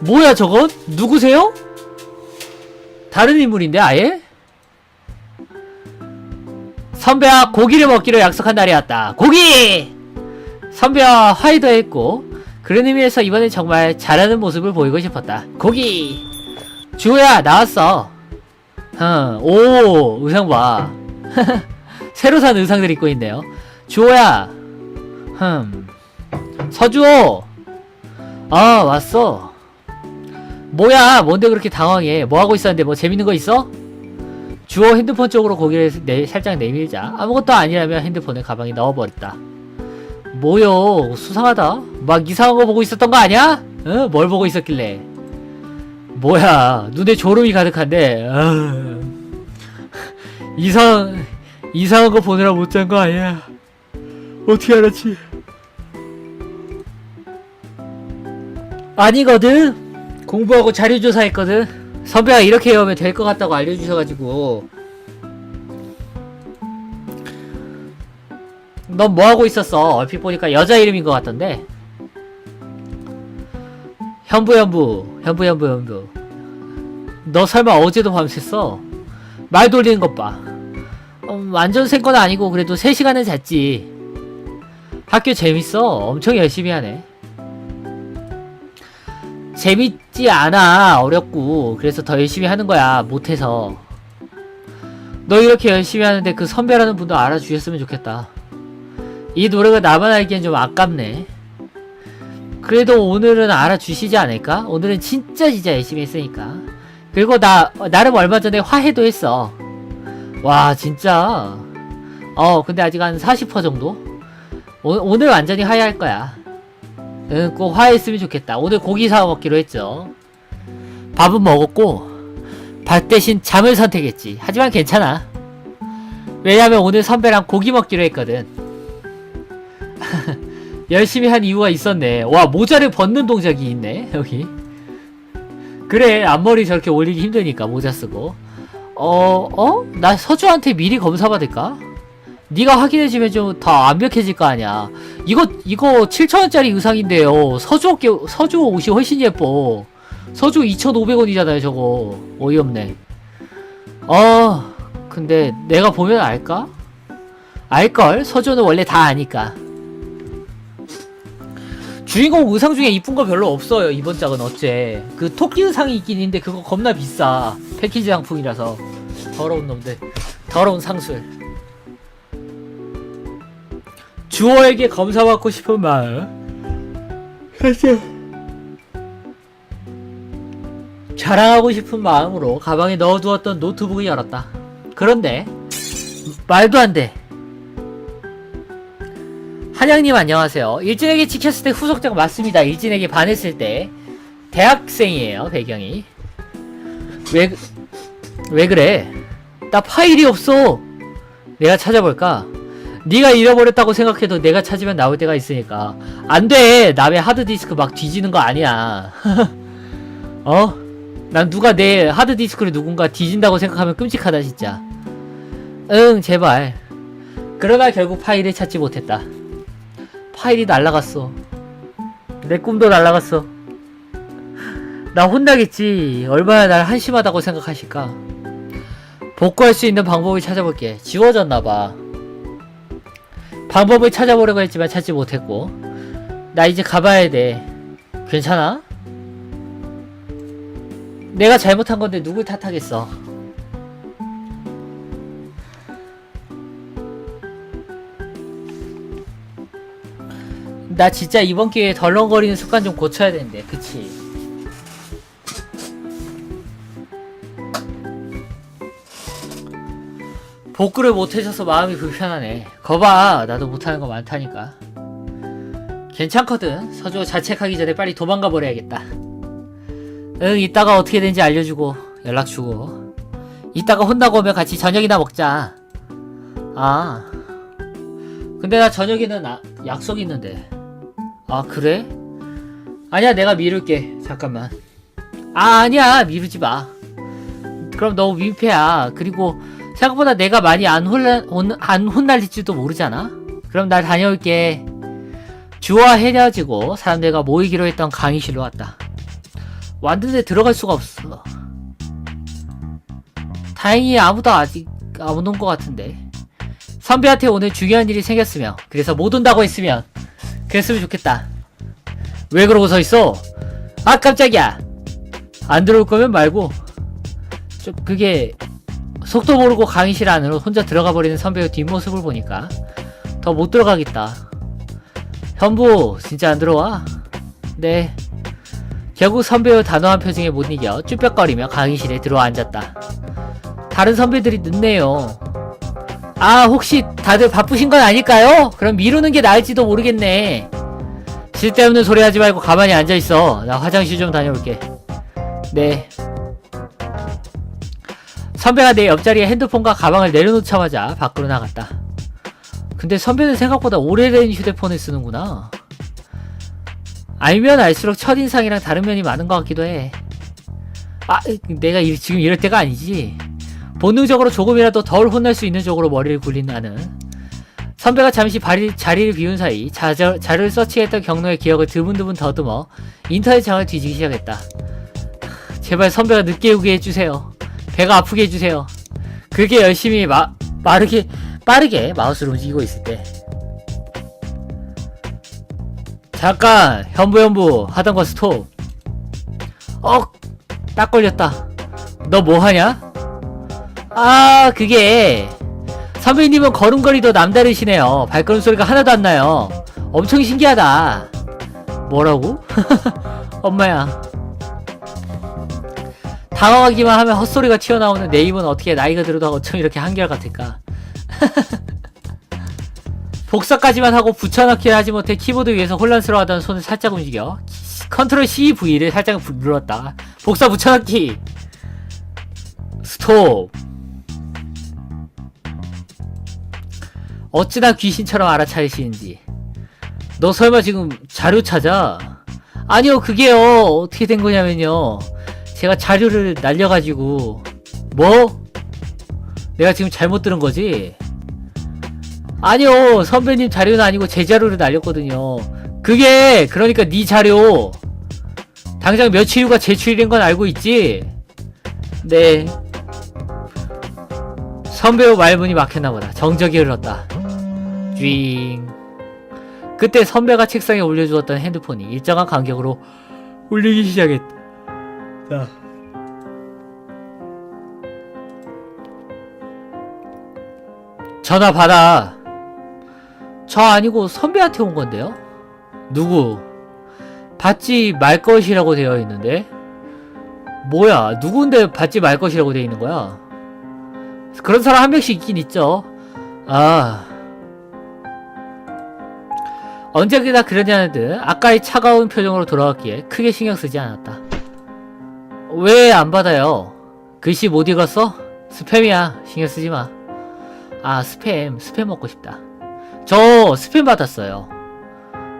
뭐야 저건? 누구세요? 다른 인물인데 아예? 선배와 고기를 먹기로 약속한 날이었다. 고기! 선배와 화해도 했고 그런 의미에서 이번엔 정말 잘하는 모습을 보이고 싶었다. 고기! 주호야 나왔어. 어, 오 의상 봐. 새로 산 의상들 입고 있네요. 주호야. 흠. 서주호. 아 왔어. 뭐야 뭔데 그렇게 당황해. 뭐 하고 있었는데 뭐 재밌는 거 있어? 주호 핸드폰 쪽으로 고개를 내, 살짝 내밀자 아무것도 아니라며 핸드폰을 가방에 넣어버렸다. 뭐요 수상하다. 막 이상한 거 보고 있었던 거 아니야? 어? 뭘 보고 있었길래? 뭐야 눈에 졸음이 가득한데 아, 이상 이상한 거 보느라 못 잔 거 아니야? 어떻게 알았지? 아니거든. 공부하고 자료 조사했거든. 선배가 이렇게 해오면 될 것 같다고 알려주셔가지고. 넌 뭐 하고 있었어? 얼핏 보니까 여자 이름인 것 같던데. 현부 현부 현부 현부 현부. 너 설마 어제도 밤샜어? 말 돌리는 것 봐. 음, 완전 센건 아니고 그래도 3시간은 잤지. 학교 재밌어. 엄청 열심히 하네. 재밌지 않아. 어렵고. 그래서 더 열심히 하는 거야. 못해서. 너 이렇게 열심히 하는데 그 선배라는 분도 알아주셨으면 좋겠다. 이 노래가 나만 알기엔 좀 아깝네. 그래도 오늘은 알아주시지 않을까? 오늘은 진짜 진짜 열심히 했으니까. 그리고 나, 나름 얼마 전에 화해도 했어. 와, 진짜. 어, 근데 아직 한 40% 정도? 오, 오늘 완전히 화해할 거야. 응, 꼭 화해했으면 좋겠다. 오늘 고기 사 먹기로 했죠. 밥은 먹었고, 밥 대신 잠을 선택했지. 하지만 괜찮아. 왜냐면 오늘 선배랑 고기 먹기로 했거든. 열심히 한 이유가 있었네. 와, 모자를 벗는 동작이 있네, 여기. 그래, 앞머리 저렇게 올리기 힘드니까, 모자 쓰고. 어, 어? 나 서주한테 미리 검사 받을까? 네가 확인해주면 좀 더 완벽해질 거 아니야. 이거 이거 7천원짜리 의상인데요. 서주 옷 서주 옷이 훨씬 예뻐. 서주 2,500원이잖아요, 저거. 어이없네. 어, 근데 내가 보면 알까? 알걸? 서주는 원래 다 아니까. 주인공 의상 중에 이쁜 거 별로 없어요, 이번 작은 어째. 그 토끼 의상이 있긴 있는데 그거 겁나 비싸. 패키지 상품이라서. 더러운 놈들. 더러운 상술. 주어에게 검사받고 싶은 마음. 사실 자랑하고 싶은 마음으로 가방에 넣어두었던 노트북을 열었다. 그런데 말도 안 돼. 한양님 안녕하세요. 일진에게 찍혔을 때 후속작 맞습니다. 일진에게 반했을 때 대학생이에요 배경이. 왜, 그- 왜 그래? 나 파일이 없어. 내가 찾아볼까 네가 잃어버렸다고 생각해도 내가 찾으면 나올 때가 있으니까. 안돼. 남의 하드디스크 막 뒤지는 거 아니야. 어? 난 누가 내 하드디스크를 누군가 뒤진다고 생각하면 끔찍하다 진짜. 응 제발. 그러나 결국 파일을 찾지 못했다. 파일이 날라갔어. 내 꿈도 날라갔어. 나 혼나겠지. 얼마나 날 한심하다고 생각하실까? 복구할 수 있는 방법을 찾아볼게. 지워졌나봐 방법을 찾아보려고 했지만 찾지 못했고. 나 이제 가봐야 돼. 괜찮아? 내가 잘못한 건데 누굴 탓하겠어? 나 진짜 이번 기회에 덜렁거리는 습관 좀 고쳐야 되는데 그치 복구를 못해줘서 마음이 불편하네. 거봐, 나도 못하는 거 많다니까. 괜찮거든. 서주 자책하기 전에 빨리 도망가 버려야겠다. 응, 이따가 어떻게 된지 알려주고 연락 주고. 이따가 혼나고 오면 같이 저녁이나 먹자. 아, 근데 나 저녁에는 아, 약속 있는데. 아 그래? 아니야, 내가 미룰게. 잠깐만. 아 아니야, 미루지 마. 그럼 너무 민폐야. 그리고 생각보다 내가 많이 안 혼날, 혼, 안 혼날지도 모르잖아? 그럼 날 다녀올게. 주와 헤어지고 사람들과 모이기로 했던 강의실로 왔다. 왔는데 들어갈 수가 없어. 다행히 아무도 아직 안 오는 것 같은데. 선배한테 오늘 중요한 일이 생겼으면, 그래서 못 온다고 했으면, 그랬으면 좋겠다. 왜 그러고 서 있어? 아, 깜짝이야! 안 들어올 거면 말고, 좀, 그게, 속도 모르고 강의실 안으로 혼자 들어가 버리는 선배의 뒷모습을 보니까, 더 못 들어가겠다. 현부, 진짜 안 들어와? 네. 결국 선배의 단호한 표정에 못 이겨 쭈뼛거리며 강의실에 들어와 앉았다. 다른 선배들이 늦네요. 아, 혹시 다들 바쁘신 건 아닐까요? 그럼 미루는 게 나을지도 모르겠네. 쓸데없는 소리 하지 말고 가만히 앉아있어. 나 화장실 좀 다녀올게. 네. 선배가 내 옆자리에 핸드폰과 가방을 내려놓자마자 밖으로 나갔다. 근데 선배는 생각보다 오래된 휴대폰을 쓰는구나. 알면 알수록 첫인상이랑 다른 면이 많은 것 같기도 해. 아, 내가 이- 지금 이럴 때가 아니지. 본능적으로 조금이라도 덜 혼날 수 있는 쪽으로 머리를 굴린 나는 선배가 잠시 발이, 자리를 비운 사이 자저, 자료를 서치했던 경로의 기억을 드문드문 더듬어 인터넷 장을 뒤지기 시작했다. 제발 선배가 늦게 오게 해주세요. 배가 아프게 해주세요. 그렇게 열심히 마, 빠르게 빠르게 마우스를 움직이고 있을 때. 잠깐 현부 현부 하던 거 스톱. 어 딱 걸렸다. 너 뭐 하냐? 아 그게 선배님은 걸음걸이도 남다르시네요. 발걸음 소리가 하나도 안 나요. 엄청 신기하다. 뭐라고? 엄마야 당황하기만 하면 헛소리가 튀어나오는 내 입은 어떻게 나이가 들어도 어쩜 이렇게 한결같을까? 복사까지만 하고 붙여넣기를 하지 못해 키보드 위에서 혼란스러워하던 손을 살짝 움직여 컨트롤 C, V를 살짝 부- 눌렀다. 복사 붙여넣기! 스톱! 어찌나 귀신처럼 알아차리시는지. 너 설마 지금 자료 찾아? 아니요 그게요. 어떻게 된 거냐면요 제가 자료를 날려가지고 뭐? 내가 지금 잘못 들은 거지? 아니요 선배님 자료는 아니고 제 자료를 날렸거든요 그게 그러니까 네 자료 당장 며칠 후가 제출된 건 알고 있지? 네 선배의 말문이 막혔나보다 정적이 흘렀다 쥐잉 그때 선배가 책상에 올려주었던 핸드폰이 일정한 간격으로 울리기 시작했다 전화 받아. 저 아니고 선배한테 온 건데요? 누구? 받지 말 것이라고 되어 있는데? 뭐야, 누군데 받지 말 것이라고 되어 있는 거야? 그런 사람 한 명씩 있긴 있죠. 아. 언제나 그러냐는 듯 아까의 차가운 표정으로 돌아왔기에 크게 신경 쓰지 않았다. 왜 안 받아요? 글씨 못 읽었어? 스팸이야. 신경 쓰지 마. 아 스팸 스팸 먹고 싶다 저 스팸 받았어요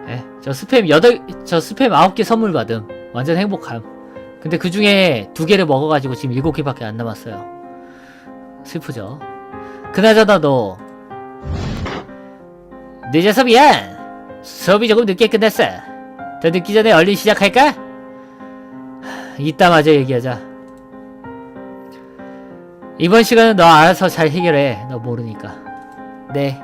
예, 저 스팸 여덟 저 스팸 아홉 개 선물 받음 완전 행복함 근데 그 중에 두 개를 먹어가지고 지금 일곱 개밖에 안 남았어요 슬프죠 그나저나 너 늦어서 미안 수업이 조금 늦게 끝났어 더 늦기 전에 얼른 시작할까? 하, 이따 마저 얘기하자 이번 시간은 너 알아서 잘 해결해. 너 모르니까. 네.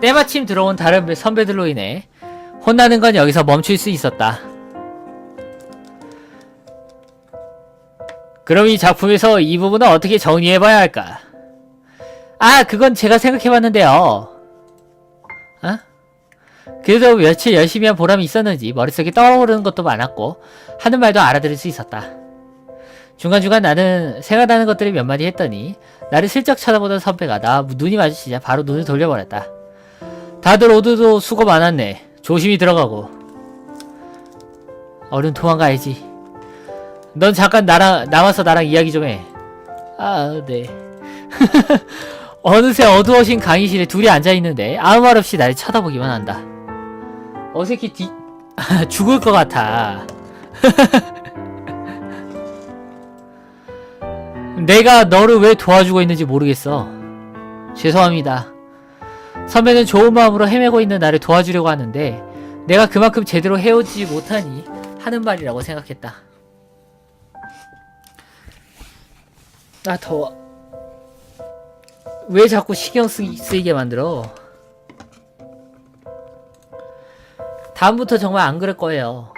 때마침 들어온 다른 선배들로 인해 혼나는 건 여기서 멈출 수 있었다. 그럼 이 작품에서 이 부분은 어떻게 정리해봐야 할까? 아, 그건 제가 생각해봤는데요. 어? 그래도 며칠 열심히 한 보람이 있었는지 머릿속에 떠오르는 것도 많았고 하는 말도 알아들을 수 있었다. 중간중간 나는 생각나는 것들을 몇 마디 했더니 나를 슬쩍 쳐다보던 선배가 나 눈이 마주치자 바로 눈을 돌려버렸다. 다들 모두도 수고 많았네. 조심히 들어가고. 얼른 도망가야지. 넌 잠깐 나랑 나와서 나랑 이야기 좀 해. 아, 네. 어느새 어두워진 강의실에 둘이 앉아 있는데 아무 말 없이 나를 쳐다보기만 한다. 어색히 뒤 죽을 것 같아. 내가 너를 왜 도와주고 있는지 모르겠어. 죄송합니다. 선배는 좋은 마음으로 헤매고 있는 나를 도와주려고 하는데 내가 그만큼 제대로 헤어지지 못하니 하는 말이라고 생각했다. 아 더워. 왜 자꾸 신경 쓰, 쓰이게 만들어? 다음부터 정말 안 그럴 거예요.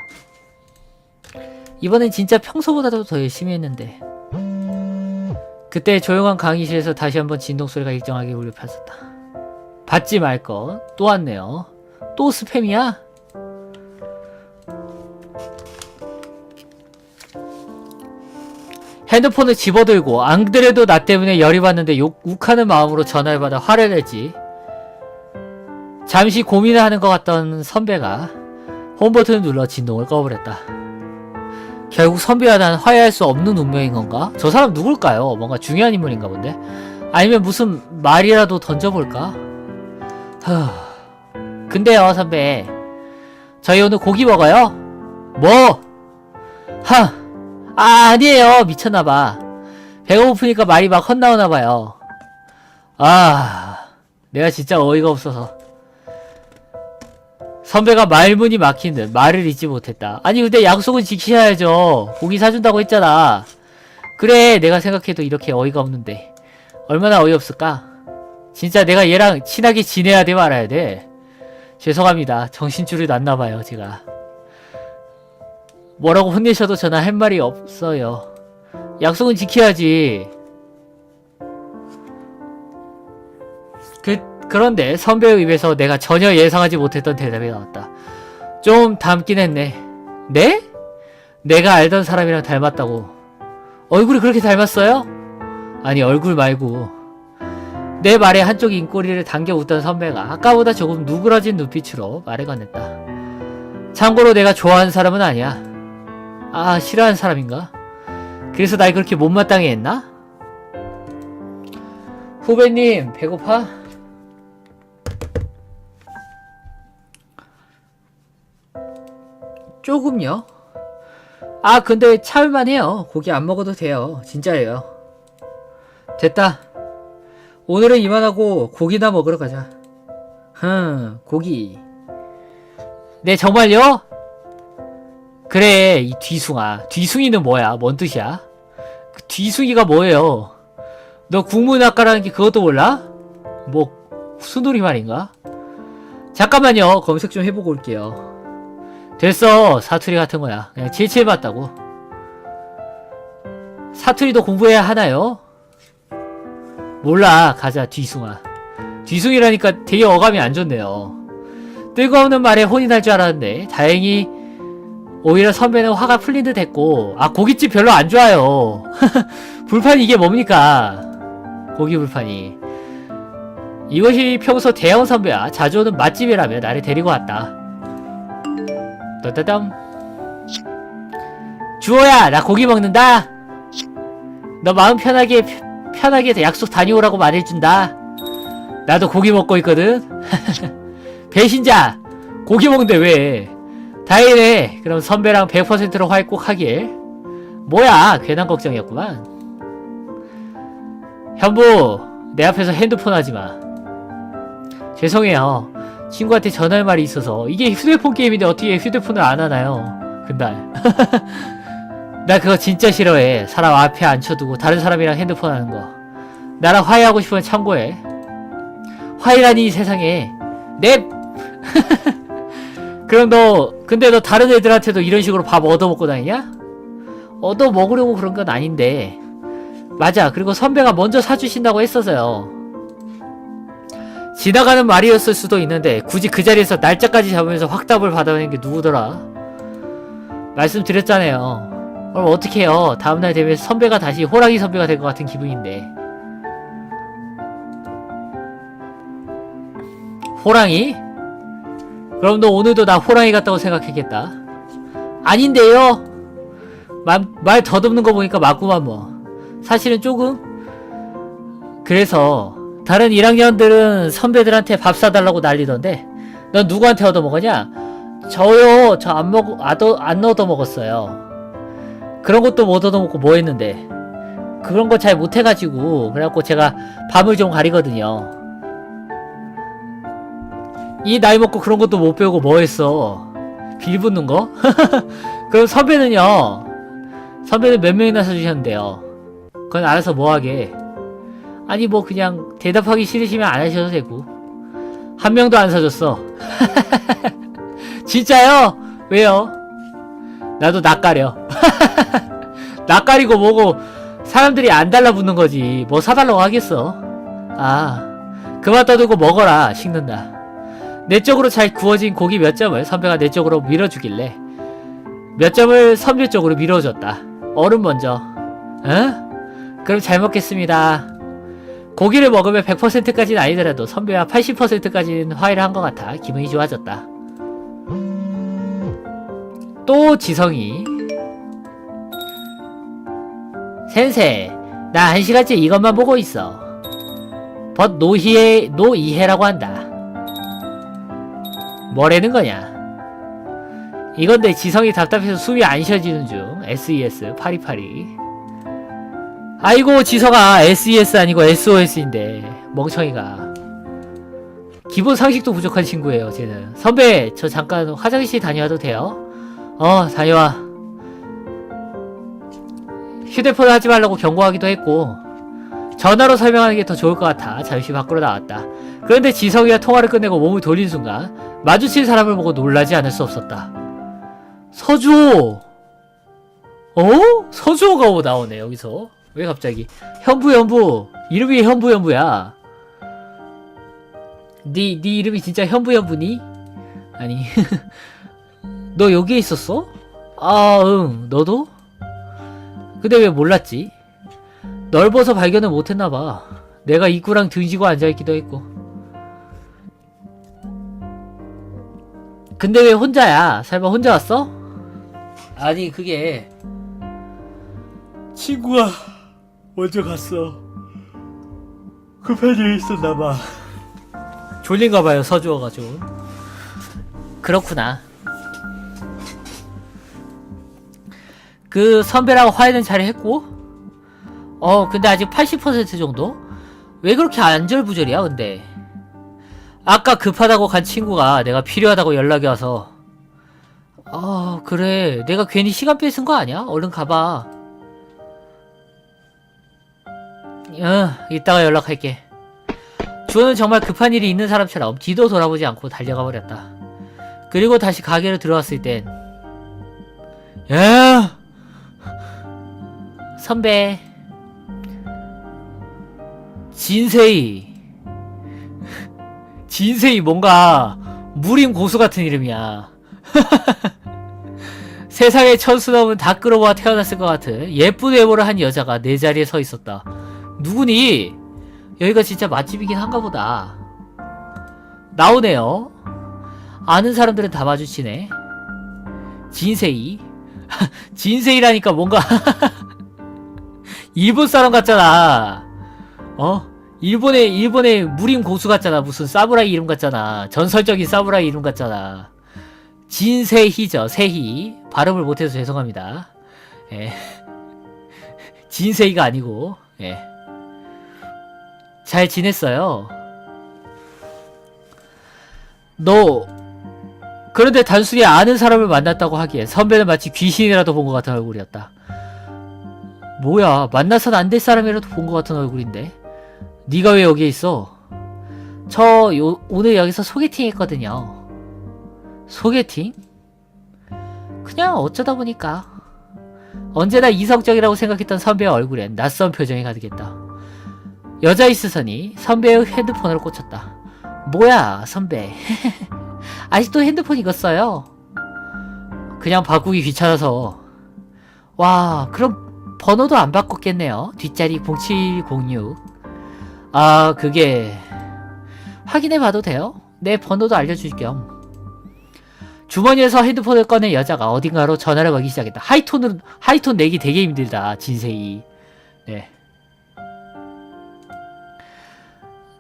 이번엔 진짜 평소보다도 더 열심히 했는데. 그때 조용한 강의실에서 다시 한번 진동 소리가 일정하게 울려 폈었다. 받지 말 것. 또 왔네요. 또 스팸이야? 핸드폰을 집어들고 안 그래도 나 때문에 열이 받는데 욕, 욱하는 마음으로 전화를 받아 화를 내지. 잠시 고민을 하는 것 같던 선배가 홈 버튼을 눌러 진동을 꺼버렸다. 결국 선배와 난 화해할 수 없는 운명인 건가? 저 사람 누굴까요? 뭔가 중요한 인물인가 본데? 아니면 무슨 말이라도 던져볼까? 후... 근데요 선배 저희 오늘 고기 먹어요? 뭐? 하... 아 아니에요 미쳤나봐 배가 고프니까 말이 막 헛나오나봐요 아 내가 진짜 어이가 없어서 선배가 말문이 막힌 듯 말을 잊지 못했다. 아니 근데 약속은 지키셔야죠. 고기 사준다고 했잖아. 그래 내가 생각해도 이렇게 어이가 없는데. 얼마나 어이없을까? 진짜 내가 얘랑 친하게 지내야 돼 말아야 돼? 죄송합니다. 정신줄이 났나봐요 제가. 뭐라고 혼내셔도 저는 할 말이 없어요. 약속은 지켜야지. 그, 그런데 선배의 입에서 내가 전혀 예상하지 못했던 대답이 나왔다. 좀 닮긴 했네. 네? 내가 알던 사람이랑 닮았다고. 얼굴이 그렇게 닮았어요? 아니, 얼굴 말고. 내 말에 한쪽 입꼬리를 당겨 웃던 선배가 아까보다 조금 누그러진 눈빛으로 말을 건넸다. 참고로 내가 좋아하는 사람은 아니야. 아, 싫어하는 사람인가? 그래서 날 그렇게 못마땅해 했나? 후배님, 배고파? 조금요? 아, 근데 참을만 해요. 고기 안 먹어도 돼요. 진짜예요. 됐다. 오늘은 이만하고 고기나 먹으러 가자. 흥, 고기. 네, 정말요? 그래 이 뒤숭아 뒤숭이는 뭐야 뭔 뜻이야 그 뒤숭이가 뭐예요 너 국문학과라는 게 그것도 몰라? 뭐 수놀이 말인가? 잠깐만요 검색 좀 해보고 올게요 됐어. 사투리 같은 거야. 그냥 봤다고. 사투리도 공부해야 하나요? 몰라. 가자 뒤숭아. 뒤숭이라니까 되게 어감이 안 좋네요. 뜨거운 말에 혼이 날 줄 알았는데 다행히 오히려 선배는 화가 풀린 듯 했고 아 고깃집 별로 안 좋아요. 불판이 이게 뭡니까? 고기 불판이. 이것이 평소 대형 선배와 자주 오는 맛집이라며 나를 데리고 왔다 떠떠덤 주호야 나 고기 먹는다 너 마음 편하게 편하게 약속 다녀오라고 말해준다 나도 고기 먹고 있거든 배신자 고기 먹는데 왜 다행이네. 그럼 선배랑 100%로 화해 꼭 하길. 뭐야, 괜한 걱정이었구만. 현부, 내 앞에서 핸드폰 하지 마. 죄송해요. 친구한테 전할 말이 있어서 이게 휴대폰 게임인데 어떻게 휴대폰을 안 하나요? 근달. 나 그거 진짜 싫어해. 사람 앞에 앉혀두고 다른 사람이랑 핸드폰 하는 거. 나랑 화해하고 싶으면 참고해. 화해라니 이 세상에. 넵! 그럼 너 근데 너 다른 애들한테도 이런 식으로 밥 얻어먹고 다니냐? 얻어먹으려고 그런 건 아닌데 맞아 그리고 선배가 먼저 사주신다고 했어서요 지나가는 말이었을 수도 있는데 굳이 그 자리에서 날짜까지 잡으면서 확답을 받아내는 게 누구더라 말씀드렸잖아요 그럼 어떡해요 다음날 되면 선배가 다시 호랑이 선배가 된 것 같은 기분인데 호랑이? 그럼 너 오늘도 나 호랑이 같다고 생각했겠다. 아닌데요? 말, 말 더듬는 거 보니까 맞구만 뭐. 사실은 조금? 그래서 다른 1학년들은 선배들한테 밥 사달라고 난리던데 넌 누구한테 얻어먹었냐? 저요 저 안 먹, 아도, 안 얻어먹었어요. 그런 것도 못 얻어먹고 뭐 했는데 그런 거 잘 못해가지고 그래갖고 제가 밥을 좀 가리거든요. 이 나이 먹고 그런 것도 못 배우고 뭐 했어? 빌 붙는 거? 그럼 선배는요? 선배는 몇 명이나 사주셨는데요? 그건 알아서 뭐 하게. 아니, 뭐, 그냥 대답하기 싫으시면 안 하셔도 되고. 한 명도 안 사줬어. 진짜요? 왜요? 나도 낯가려. 낯가리고 뭐고, 사람들이 안 달라붙는 거지. 뭐 사달라고 하겠어. 아, 그만 떠들고 먹어라. 식는다. 내 쪽으로 잘 구워진 고기 몇 점을 선배가 내 쪽으로 밀어주길래 몇 점을 선배 쪽으로 밀어줬다. 얼음 먼저. 응? 그럼 잘 먹겠습니다. 고기를 먹으면 100%까지는 아니더라도 선배와 80%까지는 화해를 한 것 같아 기분이 좋아졌다. 또 지성이 센세 나 한 시간째 이것만 보고 있어. 벗 노희해 노이해라고 한다. 뭐라는 거냐? 이건데 지성이 답답해서 숨이 안 쉬어지는 중. SES 파리파리. 아이고 지성아 SES 아니고 SOS인데 멍청이가. 기본 상식도 부족한 친구예요. 쟤는. 선배 저 잠깐 화장실 다녀와도 돼요? 어 다녀와. 휴대폰 하지 말라고 경고하기도 했고 전화로 설명하는 게 더 좋을 것 같아 잠시 밖으로 나왔다. 그런데 지성이가 통화를 끝내고 몸을 돌린 순간 마주친 사람을 보고 놀라지 않을 수 없었다. 서주호! 어? 서주호가 뭐 나오네, 여기서. 왜 갑자기? 현부, 현부! 이름이 현부, 현부야. 네, 네 이름이 진짜 현부, 현부니? 아니. 너 여기에 있었어? 아, 응. 너도? 근데 왜 몰랐지? 넓어서 발견을 못했나봐. 내가 입구랑 등지고 앉아있기도 했고. 근데 왜 혼자야? 설마 혼자 왔어? 아니 그게 친구가 먼저 갔어. 급한 일이 있었나봐. 졸린가봐요 서주어가지고. 그렇구나. 그 선배랑 화해는 잘 했고, 어 근데 아직 80% 정도? 왜 그렇게 안절부절이야 근데? 아까 급하다고 간 친구가 내가 필요하다고 연락이 와서 아 그래 내가 괜히 시간 뺏은 거 아니야? 얼른 가봐 응 이따가 연락할게 주호는 정말 급한 일이 있는 사람처럼 뒤도 돌아보지 않고 달려가 버렸다 그리고 다시 가게로 들어왔을 땐 야! 선배 진세이 진세이 뭔가 무림 고수 같은 이름이야. 세상에 천수 넘은 다 끌어모아 태어났을 것 같은 예쁜 외모를 한 여자가 내 자리에 서 있었다. 누구니? 여기가 진짜 맛집이긴 한가 보다. 나오네요. 아는 사람들은 다 마주치네. 진세이. 진세이라니까 뭔가 일본 사람 같잖아. 어? 일본의 일본의 무림 고수 같잖아. 무슨 사무라이 이름 같잖아. 전설적인 사무라이 이름 같잖아. 진세희죠. 세희. 발음을 못해서 죄송합니다. 예. 진세희가 아니고 예. 잘 지냈어요. 너 그런데 단순히 아는 사람을 만났다고 하기에 선배는 마치 귀신이라도 본 것 같은 얼굴이었다. 뭐야 만나선 안 될 사람이라도 본 것 같은 얼굴인데 네가 왜 여기에 있어? 저 요, 오늘 여기서 소개팅 했거든요. 소개팅? 그냥 어쩌다 보니까 언제나 이성적이라고 생각했던 선배의 얼굴엔 낯선 표정이 가득했다. 여자 있으서니 선배의 핸드폰을 꽂혔다. 뭐야 선배 아직도 핸드폰 익었어요? 그냥 바꾸기 귀찮아서 와 그럼 번호도 안 바꿨겠네요 뒷자리 0706 아, 그게 확인해 봐도 돼요? 내 번호도 알려줄 겸. 주머니에서 핸드폰을 꺼낸 여자가 어딘가로 전화를 걸기 시작했다. 하이톤은 하이톤 내기 되게 힘들다. 진세이. 네.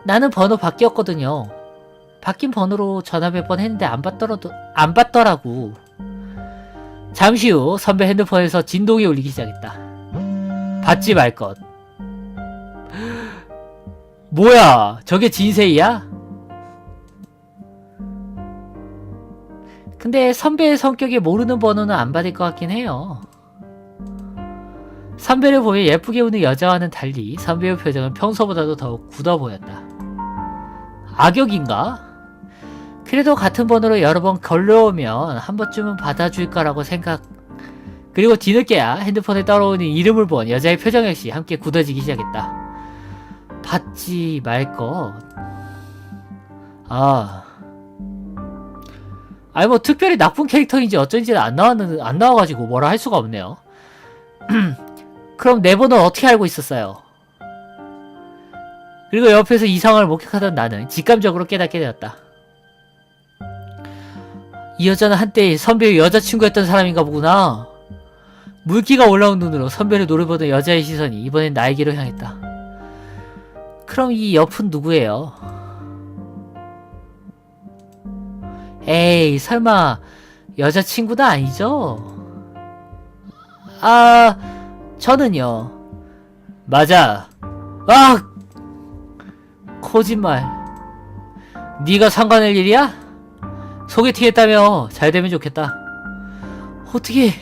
나는 번호 바뀌었거든요. 바뀐 번호로 전화 몇 번 했는데 안 받더라도 안 받더라고. 잠시 후 선배 핸드폰에서 진동이 울리기 시작했다. 받지 말 것. 뭐야 저게 진세이야? 근데 선배의 성격이 모르는 번호는 안 받을 것 같긴 해요. 선배를 보여 예쁘게 웃는 여자와는 달리 선배의 표정은 평소보다도 더욱 굳어 보였다. 악역인가? 그래도 같은 번호로 여러 번 걸려오면 한 번쯤은 받아줄까라고 생각. 그리고 뒤늦게야 핸드폰에 떠오르는 이름을 본 여자의 표정 역시 함께 굳어지기 시작했다. 받지 말 것. 아. 아니 뭐 특별히 나쁜 캐릭터인지 어쩐지 안 나왔는 안 나와가지고 뭐라 할 수가 없네요. 그럼 내 번호 어떻게 알고 있었어요? 그리고 옆에서 이 상황을 목격하던 나는 직감적으로 깨닫게 되었다. 이 여자는 한때 선배의 여자친구였던 사람인가 보구나. 물기가 올라온 눈으로 선배를 노려보던 여자의 시선이 이번엔 나에게로 향했다. 그럼 이 옆은 누구예요? 에이, 설마 여자친구도 아니죠? 아, 저는요. 맞아. 아! 거짓말. 네가 상관할 일이야? 소개팅 했다며 잘 되면 좋겠다. 어떻게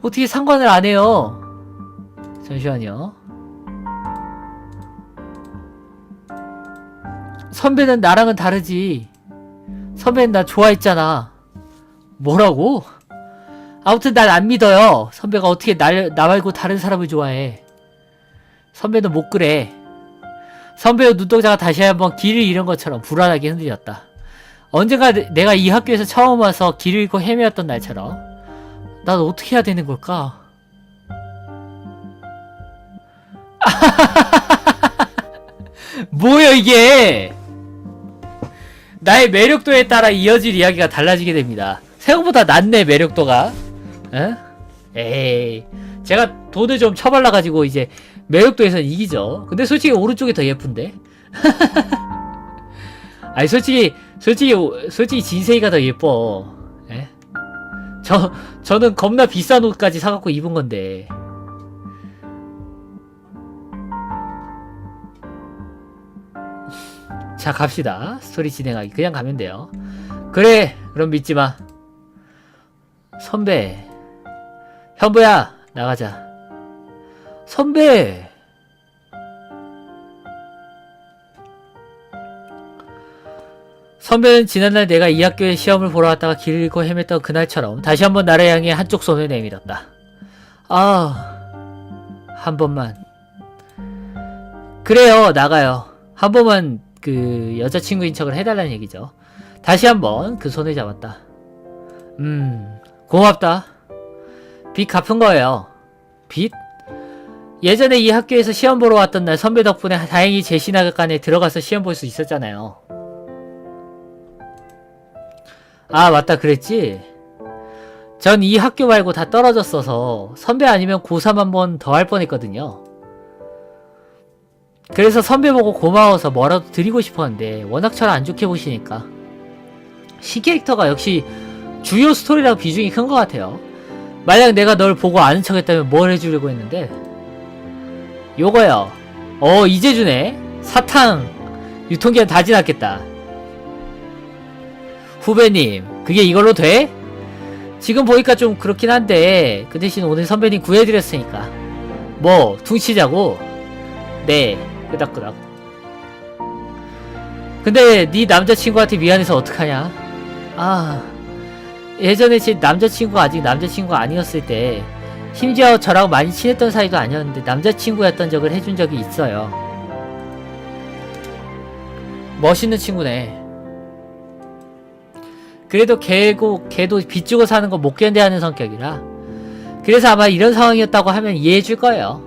어떻게 상관을 안 해요? 잠시만요. 선배는 나랑은 다르지. 선배는 나 좋아했잖아. 뭐라고? 아무튼 날안 믿어요. 선배가 어떻게 날, 나 말고 다른 사람을 좋아해. 선배는 못 그래. 선배의 눈동자가 다시 한번 길을 잃은 것처럼 불안하게 흔들렸다. 언젠가 내- 내가 이 학교에서 처음 와서 길을 잃고 헤매었던 날처럼 난 어떻게 해야 되는 걸까? 뭐야 이게? 나의 매력도에 따라 이어질 이야기가 달라지게 됩니다. 생각보다 낮네 매력도가. 에? 에이, 제가 돈을 좀 쳐발라가지고 이제 매력도에서 이기죠. 근데 솔직히 오른쪽이 더 예쁜데. 아니 솔직히 솔직히 솔직히 진세이가 더 예뻐. 에? 저 저는 겁나 비싼 옷까지 사갖고 입은 건데. 자 갑시다. 스토리 진행하기 그냥 가면 돼요. 그래 그럼 믿지 마. 선배 현부야 나가자. 선배 선배는 지난날 내가 이 학교에 시험을 보러 왔다가 길을 잃고 헤맸던 그날처럼 다시 한번 나를 향해 한쪽 손을 내밀었다. 아, 한 번만. 그래요, 나가요. 한 번만 그 여자친구인 척을 해달라는 얘기죠. 다시 한번 그 손을 잡았다. 음, 고맙다. 빚 갚은 거예요. 빚? 예전에 이 학교에서 시험 보러 왔던 날 선배 덕분에 다행히 제 신학관에 들어가서 시험 볼 수 있었잖아요. 아, 맞다, 그랬지? 전 이 학교 말고 다 떨어졌어서 선배 아니면 고3 한 번 더 할 뻔했거든요. 그래서 선배 보고 고마워서 뭐라도 드리고 싶었는데 워낙 저를 안 좋게 보시니까 시 캐릭터가 역시 주요 스토리랑 비중이 큰 것 같아요. 만약 내가 널 보고 아는 척 했다면 뭘 해주려고 했는데 요거요. 어 이제 주네. 사탕 유통기한 다 지났겠다. 후배님 그게 이걸로 돼? 지금 보니까 좀 그렇긴 한데 그 대신 오늘 선배님 구해드렸으니까 뭐 퉁치자고? 네 끄덕끄덕 근데 네 남자친구한테 미안해서 어떡하냐 아 예전에 제 남자친구가 아직 남자친구가 아니었을 때 심지어 저랑 많이 친했던 사이도 아니었는데 남자친구였던 적을 해준 적이 있어요 멋있는 친구네 그래도 걔고 걔도 빚 주고 사는 거 못 견뎌하는 성격이라 그래서 아마 이런 상황이었다고 하면 이해해 줄 거예요.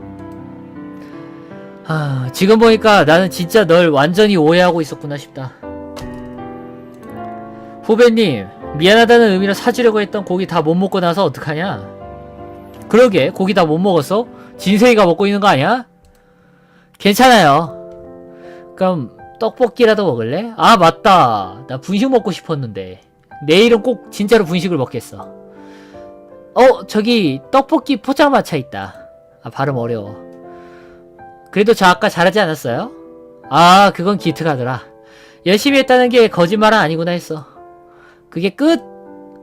아, 지금 보니까 나는 진짜 널 완전히 오해하고 있었구나 싶다. 후배님, 미안하다는 의미로 사주려고 했던 고기 다 못 먹고 나서 어떡하냐? 그러게, 고기 다 못 먹었어? 진세이가 먹고 있는 거 아니야? 괜찮아요. 그럼 떡볶이라도 먹을래? 아, 맞다. 나 분식 먹고 싶었는데. 내일은 꼭 진짜로 분식을 먹겠어. 어, 저기 떡볶이 포장마차 있다. 아, 발음 어려워. 그래도 저 아까 잘하지 않았어요? 아, 그건 기특하더라. 열심히 했다는 게 거짓말은 아니구나 했어. 그게 끝?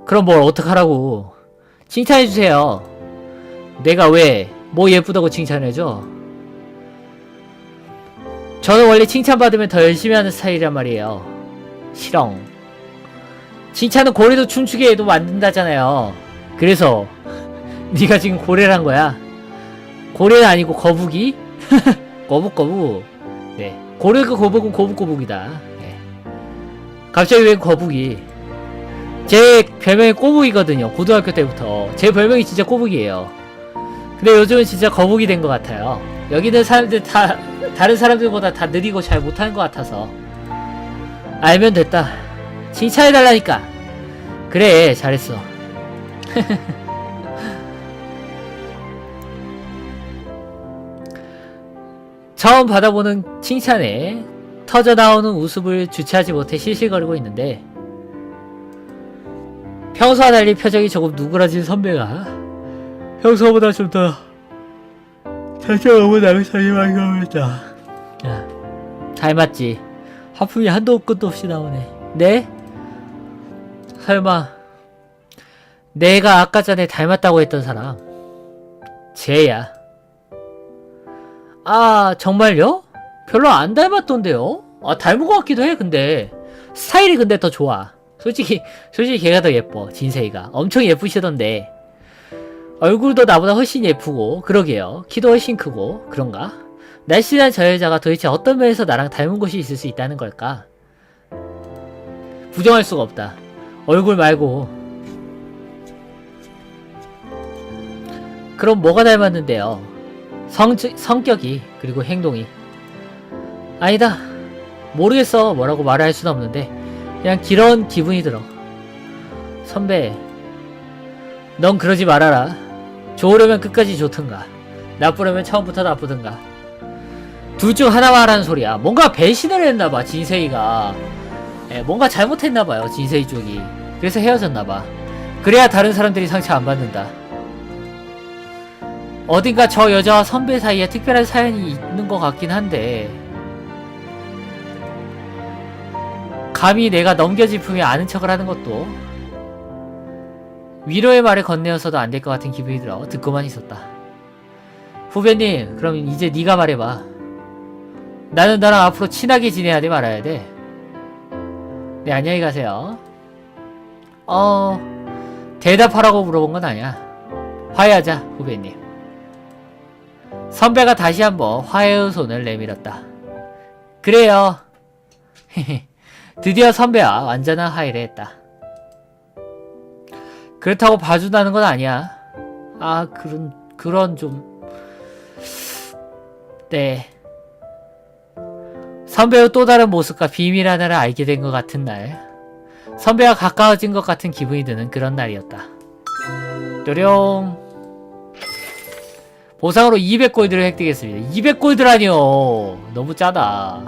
그럼 뭘 어떡하라고. 칭찬해주세요. 내가 왜, 뭐 예쁘다고 칭찬해줘? 저는 원래 칭찬받으면 더 열심히 하는 스타일이란 말이에요. 실ong. 칭찬은 고래도 춤추게 해도 만든다잖아요. 그래서 네가 지금 고래란 거야. 고래는 아니고 거북이? 거북거북. 네. 고래그 거북은 거북거북이다. 네. 갑자기 왜 거북이? 제 별명이 꼬북이거든요. 고등학교 때부터. 제 별명이 진짜 꼬북이에요. 근데 요즘은 진짜 거북이 된 것 같아요. 여기 있는 사람들 다, 다른 사람들보다 다 느리고 잘 못하는 것 같아서. 알면 됐다. 칭찬해달라니까. 그래, 잘했어. 처음 받아보는 칭찬에 터져 나오는 웃음을 주체하지 못해 실실거리고 있는데 평소와 달리 표정이 조금 누그러진 선배가. 평소보다 좀더 다정하고 낭상이 많이 나오다. 닮았지? 하품이 한도 끝도 없이 나오네. 네? 설마 내가 아까 전에 닮았다고 했던 사람? 쟤야. 아 정말요? 별로 안 닮았던데요? 아 닮은 것 같기도 해 근데. 스타일이 근데 더 좋아 솔직히 솔직히 걔가 더 예뻐 진세이가. 엄청 예쁘시던데. 얼굴도 나보다 훨씬 예쁘고 그러게요. 키도 훨씬 크고 그런가? 날씬한 저 여자가 도대체 어떤 면에서 나랑 닮은 곳이 있을 수 있다는 걸까? 부정할 수가 없다. 얼굴 말고. 그럼 뭐가 닮았는데요? 성, 성격이 그리고 행동이. 아니다. 모르겠어. 뭐라고 말할 수는 없는데 그냥 그런 기분이 들어. 선배 넌 그러지 말아라. 좋으려면 끝까지 좋든가 나쁘려면 처음부터 나쁘든가. 둘 중 하나만 하라는 소리야. 뭔가 배신을 했나봐 진세이가. 예, 뭔가 잘못했나봐요 진세이 쪽이. 그래서 헤어졌나봐. 그래야 다른 사람들이 상처 안 받는다. 어딘가 저 여자와 선배 사이에 특별한 사연이 있는 것 같긴 한데 감히 내가 넘겨짚으며 아는 척을 하는 것도 위로의 말을 건네어서도 안 될 것 같은 기분이 들어 듣고만 있었다. 후배님, 그럼 이제 네가 말해봐. 나는 너랑 앞으로 친하게 지내야 돼 말아야 돼? 네, 안녕히 가세요. 어, 대답하라고 물어본 건 아니야. 화해하자, 후배님. 선배가 다시 한번 화해의 손을 내밀었다. 그래요. 드디어 선배와 완전한 화해를 했다. 그렇다고 봐준다는 건 아니야. 아, 그런, 그런 좀. 네. 선배의 또 다른 모습과 비밀 하나를 알게 된 것 같은 날. 선배와 가까워진 것 같은 기분이 드는 그런 날이었다. 뾰룡. 보상으로 200골드를 획득했습니다. 200골드라니요. 너무 짜다.